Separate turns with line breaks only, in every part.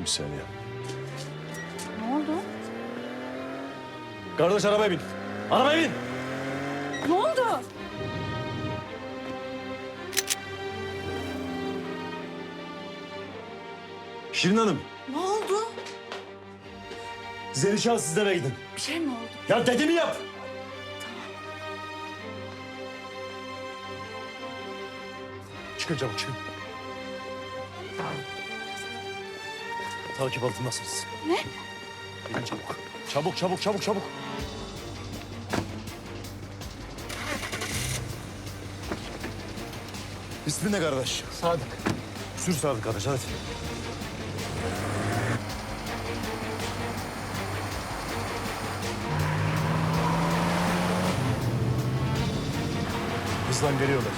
Bir saniye.
Ne oldu?
Kardeş arabaya bin. Arabaya bin.
Ne oldu?
Şirin Hanım.
Ne oldu?
Zelişan sizlere gidin.
Bir şey mi oldu?
Ya dediğimi yap. Çıkın çabuk çıkın. Takip altındasınız.
Ne?
Gidin çabuk. Çabuk çabuk çabuk çabuk. İsmin ne kardeş?
Sadık.
Sür Sadık kardeş hadi. Hızlan geliyorlar.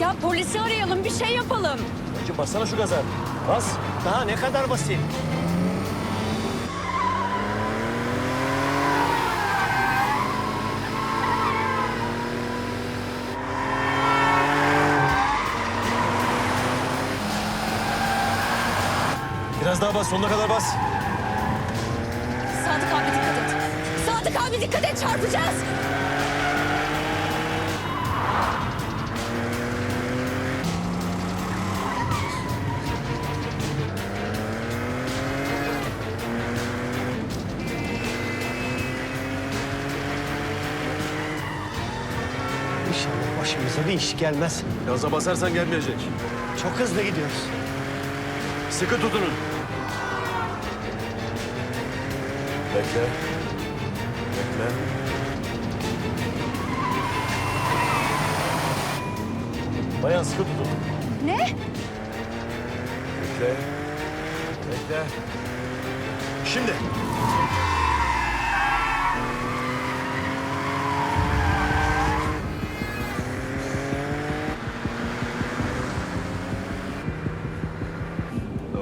Ya polisi arayalım, bir şey yapalım.
Önce bassana şu gaza. Bas.
Daha ne kadar basit.
Biraz daha bas, sonuna kadar bas.
Sadık abi dikkat et. Sadık abi dikkat et, çarpacağız.
Başımıza bir iş gelmez.
Gaza basarsan gelmeyecek.
Çok hızlı gidiyoruz.
Sıkı tutunun. Bekle. Bekle. Bayan sıkı tutun.
Ne?
Bekle. Bekle. Şimdi.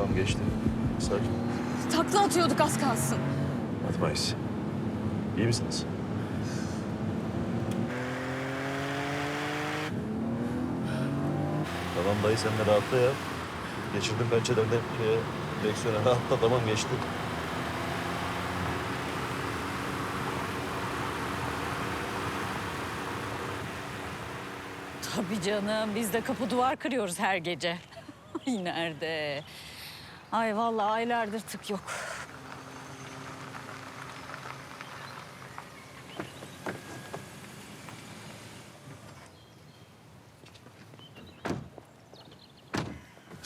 Tamam geçti. Sakin.
Takla atıyorduk az kalsın.
Atmayız. İyi misiniz? Tamam dayı sen de rahatla ya. Geçirdim pençelerden şeye, direksiyona rahatla tamam geçti.
Tabii canım. Biz de kapı duvar kırıyoruz her gece. Ay nerede? Ay vallahi aylardır tık yok.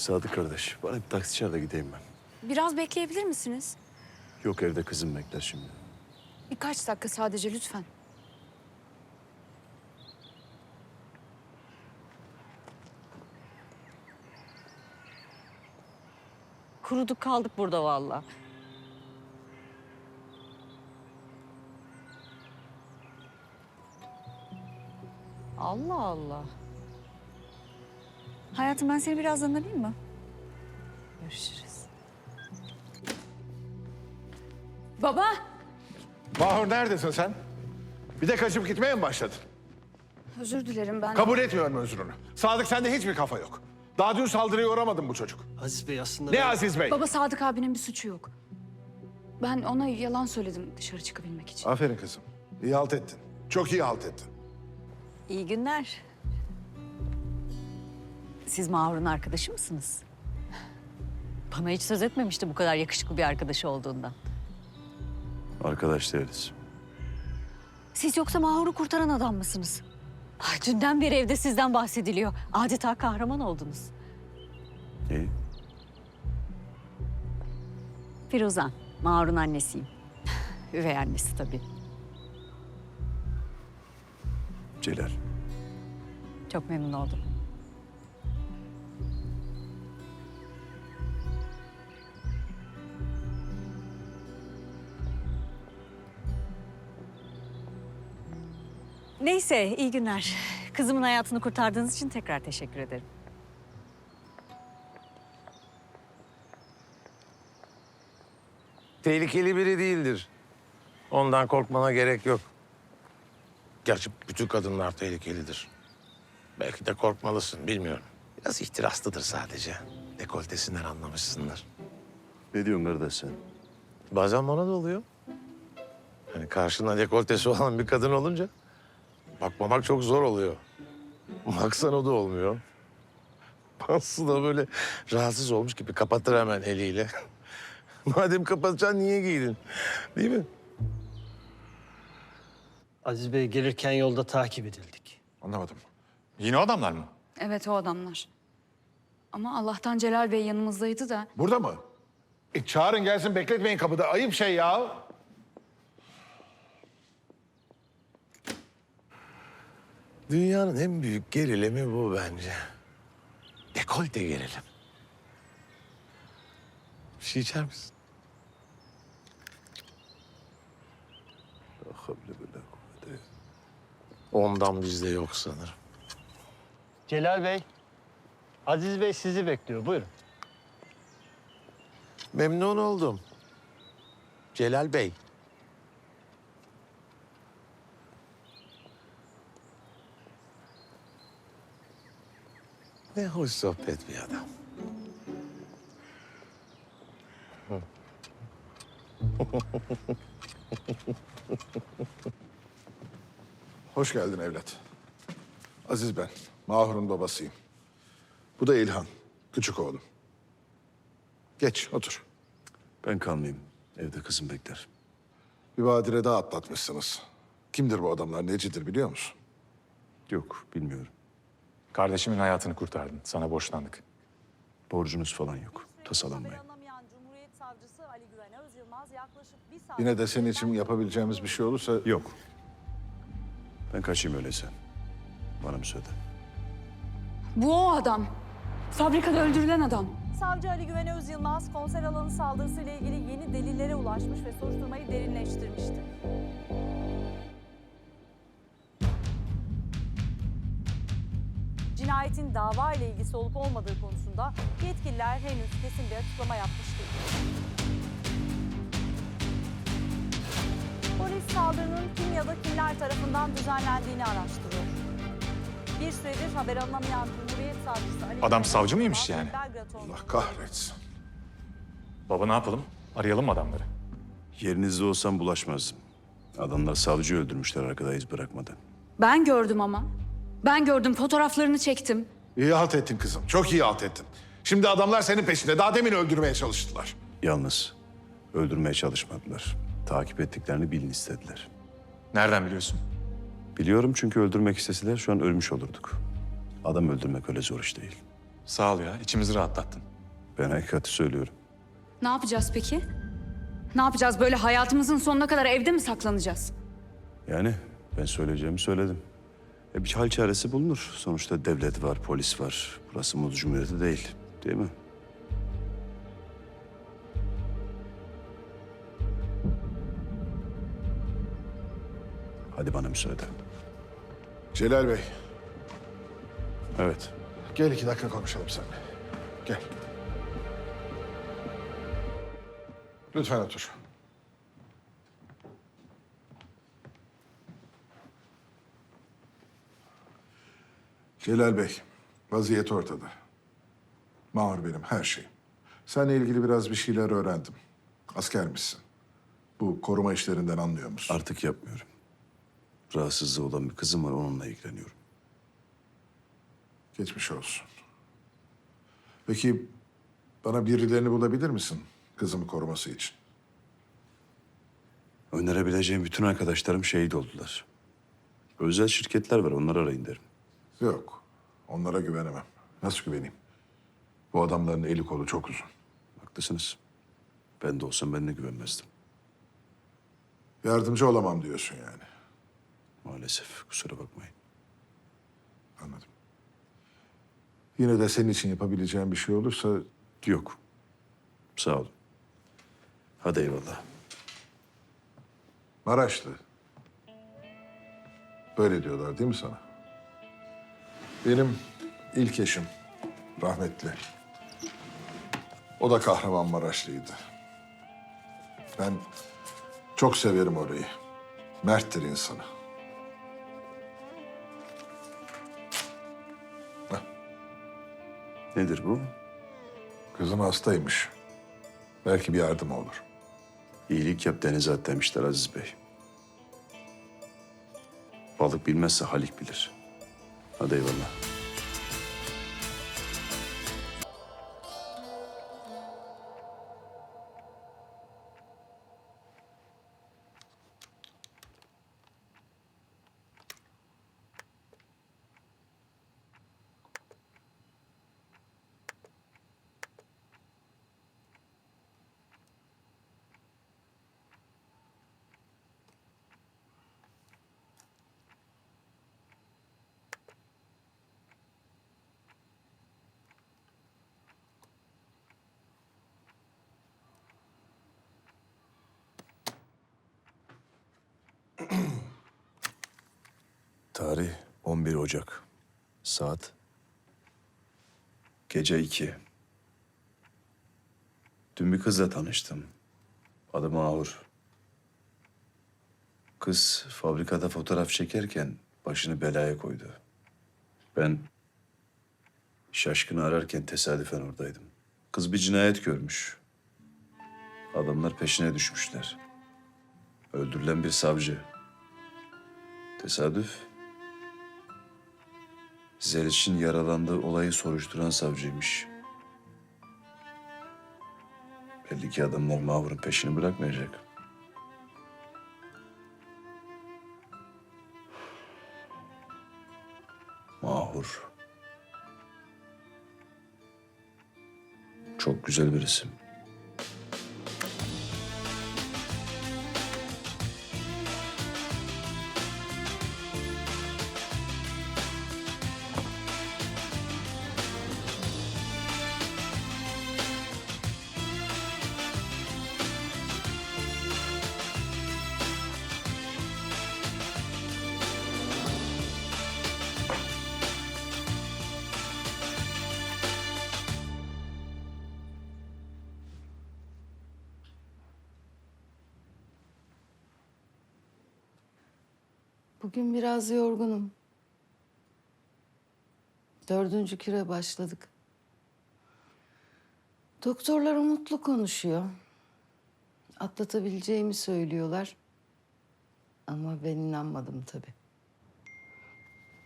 Sadık kardeş, bana bir taksi çağır da gideyim ben.
Biraz bekleyebilir misiniz?
Yok evde kızım bekler şimdi.
Birkaç dakika sadece lütfen.
Kuruduk kaldık burada vallahi. Allah Allah.
Hayatım ben seni birazdan arayayım mı?
Görüşürüz.
Baba!
Mahur neredesin sen? Bir de kaçıp gitmeye mi başladın?
Özür dilerim ben.
Kabul etmiyorum özrünü. Sadık sende hiçbir kafa yok. Daha dün saldırıya uğramadın bu çocuk.
Aziz Bey aslında...
Ne
ben-
Aziz Bey?
Baba Sadık abinin bir suçu yok. Ben ona yalan söyledim dışarı çıkabilmek için.
Aferin kızım. İyi halt ettin. Çok iyi halt ettin.
İyi günler. Siz Mahur'un arkadaşı mısınız? Bana hiç söz etmemişti bu kadar yakışıklı bir arkadaşı olduğundan.
Arkadaş değiliz.
Siz yoksa Mahur'u kurtaran adam mısınız? Ay, dünden beri evde sizden bahsediliyor. Adeta kahraman oldunuz.
İyi.
Firuzan, Mahur'un annesiyim. Üvey annesi tabii.
Celal.
Çok memnun oldum. Neyse, iyi günler. Kızımın hayatını kurtardığınız için tekrar teşekkür ederim.
Tehlikeli biri değildir. Ondan korkmana gerek yok. Gerçi bütün kadınlar tehlikelidir. Belki de korkmalısın, bilmiyorum. Biraz ihtiraslıdır sadece. Dekoltesinden anlamışsındır.
Ne diyorsun kardeş sen?
Bazen bana da oluyor. Hani karşında dekoltesi olan bir kadın olunca bakmamak çok zor oluyor. Baksan o da olmuyor. Aslı da böyle rahatsız olmuş gibi kapatır hemen eliyle. Madem kapatacaksın niye giydin? Değil mi?
Aziz Bey gelirken yolda takip edildik.
Anlamadım.
Yine o adamlar mı?
Evet o adamlar. Ama Allah'tan Celal Bey yanımızdaydı da.
Burada mı? E, çağırın gelsin bekletmeyin kapıda. Ayıp şey ya.
Dünyanın en büyük gerilimi bu bence. Dekolte gerilim. Bir şey içer misin? Ondan bizde yok sanırım.
Celal Bey, Aziz Bey sizi bekliyor. Buyurun.
Memnun oldum. Celal Bey. Ne hoş sohbet bir adam.
Hoş geldin evlat. Aziz ben. Mahur'un babasıyım. Bu da İlhan. Küçük oğlum. Geç otur.
Ben kalmayayım. Evde kızım bekler.
Bir badire daha atlatmışsınız. Kimdir bu adamlar? Necidir biliyor musun?
Yok bilmiyorum.
Kardeşimin hayatını kurtardın. Sana borçlandık.
Borcunuz falan yok. Tasalanmayın.
Yine de senin için yapabileceğimiz bir şey olursa...
Yok. Ben kaçayım öyleyse. Bana müsaade.
Bu o adam. Fabrikada öldürülen adam.
Savcı Ali Güven Öz Yılmaz konser alanı saldırısıyla ilgili yeni delillere ulaşmış ve soruşturmayı derinleştirmiştir. Cinayetin dava ile ilgisi olup olmadığı konusunda yetkililer henüz kesin bir açıklama yapmış değil. Polis saldırının kim ya da kimler tarafından düzenlendiğini araştırıyor. Bir süredir haber alınamayan Cumhuriyet Savcısı Ali
Adam savcı mıymış yani?
Allah kahretsin.
Baba ne yapalım? Arayalım mı adamları?
Yerinizde olsam bulaşmazdım. Adamlar savcıyı öldürmüşler arkada iz bırakmadan.
Ben gördüm ama. Ben gördüm fotoğraflarını çektim.
İyi halt ettin kızım. Çok iyi halt ettin. Şimdi adamlar senin peşinde. Daha demin öldürmeye çalıştılar.
Yalnız öldürmeye çalışmadılar. Takip ettiklerini bilin istediler.
Nereden biliyorsun?
Biliyorum çünkü öldürmek isteseler şu an ölmüş olurduk. Adam öldürmek öyle zor iş değil.
Sağ ol ya. içimizi rahatlattın.
Ben hakikati söylüyorum.
Ne yapacağız peki? Ne yapacağız böyle hayatımızın sonuna kadar evde mi saklanacağız?
Yani ben söyleyeceğimi söyledim. E bir hal çaresi bulunur. Sonuçta devlet var, polis var. Burası Muz Cumhuriyeti değil. Değil mi? Hadi bana müsaade.
Celal Bey,
Evet.
gel iki dakika konuşalım seninle. Gel. Lütfen otur. Celal Bey, vaziyet ortada. Mahur benim her şeyim. Seninle ilgili biraz bir şeyler öğrendim. Askermişsin. Bu koruma işlerinden anlıyor musun?
Artık yapmıyorum. Rahatsızlığı olan bir kızım var onunla ilgileniyorum.
Geçmiş olsun. Peki bana birilerini bulabilir misin kızımı koruması için?
Önerebileceğim bütün arkadaşlarım şehit oldular. Özel şirketler var onları arayın derim.
Yok. Onlara güvenemem. Nasıl güveneyim? Bu adamların eli kolu çok uzun.
Haklısınız. Ben de olsam ben de güvenmezdim.
Yardımcı olamam diyorsun yani.
Maalesef kusura bakmayın.
Anladım. Yine de senin için yapabileceğim bir şey olursa
Yok. Sağ olun. Hadi eyvallah.
Maraşlı. Böyle diyorlar değil mi sana? Benim ilk eşim rahmetli. O da Kahramanmaraşlıydı. Ben çok severim orayı. Merttir insanı.
Nedir bu?
Kızım hastaymış. Belki bir yardım olur.
İyilik yap denize at demişler Aziz Bey. Balık bilmezse Halik bilir. Eyvallah. Tarih 11 Ocak. Saat gece 2. Dün bir kızla tanıştım. Adı Mahur. Kız fabrikada fotoğraf çekerken başını belaya koydu. Ben şaşkını ararken tesadüfen oradaydım. Kız bir cinayet görmüş. Adamlar peşine düşmüşler. Öldürülen bir savcı. Tesadüf. Zeliç'in yaralandığı olayı soruşturan savcıymış. Belli ki adamlar Mahur'un peşini bırakmayacak. Mahur. Çok güzel bir isim.
Bugün biraz yorgunum. Dördüncü küre başladık. Doktorlar umutlu konuşuyor. Atlatabileceğimi söylüyorlar. Ama ben inanmadım tabii.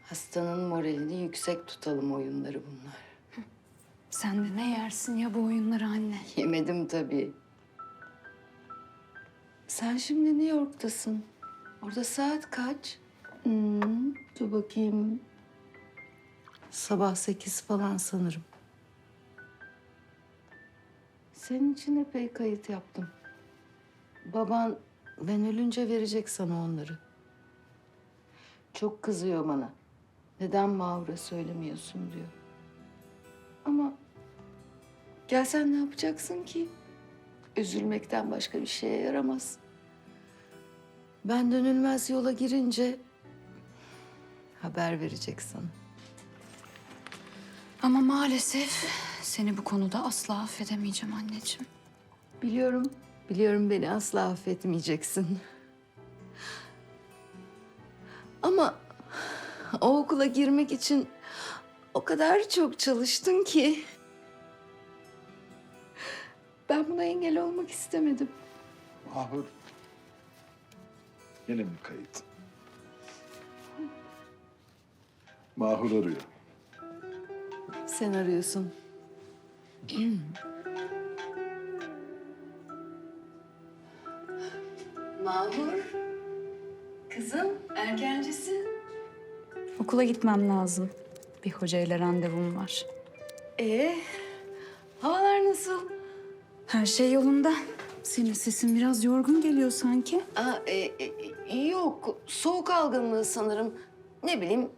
Hastanın moralini yüksek tutalım oyunları bunlar.
Sen de ne yersin ya bu oyunları anne?
Yemedim tabii. Sen şimdi New York'tasın. Orada saat kaç? Hmm, dur bakayım. Sabah sekiz falan sanırım. Senin için epey kayıt yaptım. Baban ben ölünce verecek sana onları. Çok kızıyor bana. Neden Mavra söylemiyorsun diyor. Ama gelsen ne yapacaksın ki? Üzülmekten başka bir şeye yaramaz. Ben dönülmez yola girince haber vereceksin.
Ama maalesef seni bu konuda asla affedemeyeceğim anneciğim.
Biliyorum, biliyorum beni asla affetmeyeceksin. Ama o okula girmek için o kadar çok çalıştın ki... Ben buna engel olmak istemedim.
Mahur. Yine mi kayıt? Mahur arıyor.
Sen arıyorsun. Mahur. Kızım, erkencisin.
Okula gitmem lazım. Bir hocayla randevum var.
Ee, havalar nasıl?
Her şey yolunda. Senin sesin biraz yorgun geliyor sanki.
Aa, e, e, yok, soğuk algınlığı sanırım. Ne bileyim,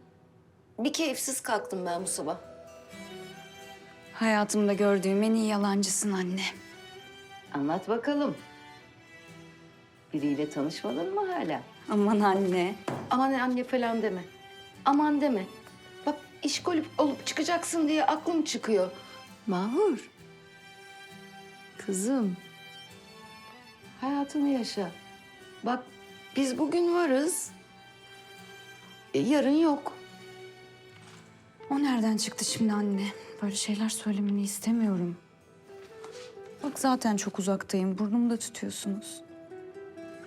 bir keyifsiz kalktım ben bu sabah.
Hayatımda gördüğüm en iyi yalancısın anne.
Anlat bakalım. Biriyle tanışmadın mı hala?
Aman anne.
Aman anne falan deme. Aman deme. Bak işkol olup çıkacaksın diye aklım çıkıyor. Mahur. Kızım. Hayatını yaşa. Bak biz bugün varız. E, yarın yok.
O nereden çıktı şimdi anne? Böyle şeyler söylemeni istemiyorum. Bak zaten çok uzaktayım. Burnumu da tutuyorsunuz.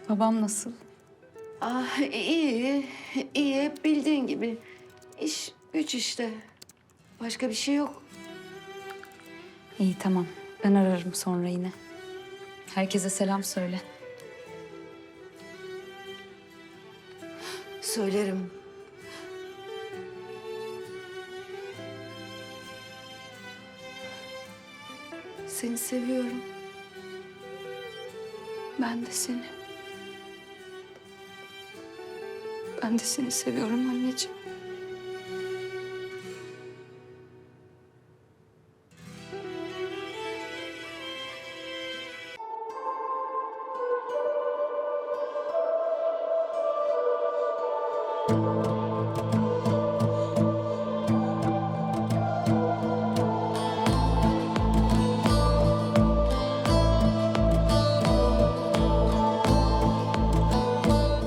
Babam nasıl?
Ah iyi, iyi hep bildiğin gibi. İş güç işte. Başka bir şey yok.
İyi tamam. Ben ararım sonra yine. Herkese selam söyle.
Söylerim. Seni seviyorum. Ben de seni. Ben de seni seviyorum anneciğim.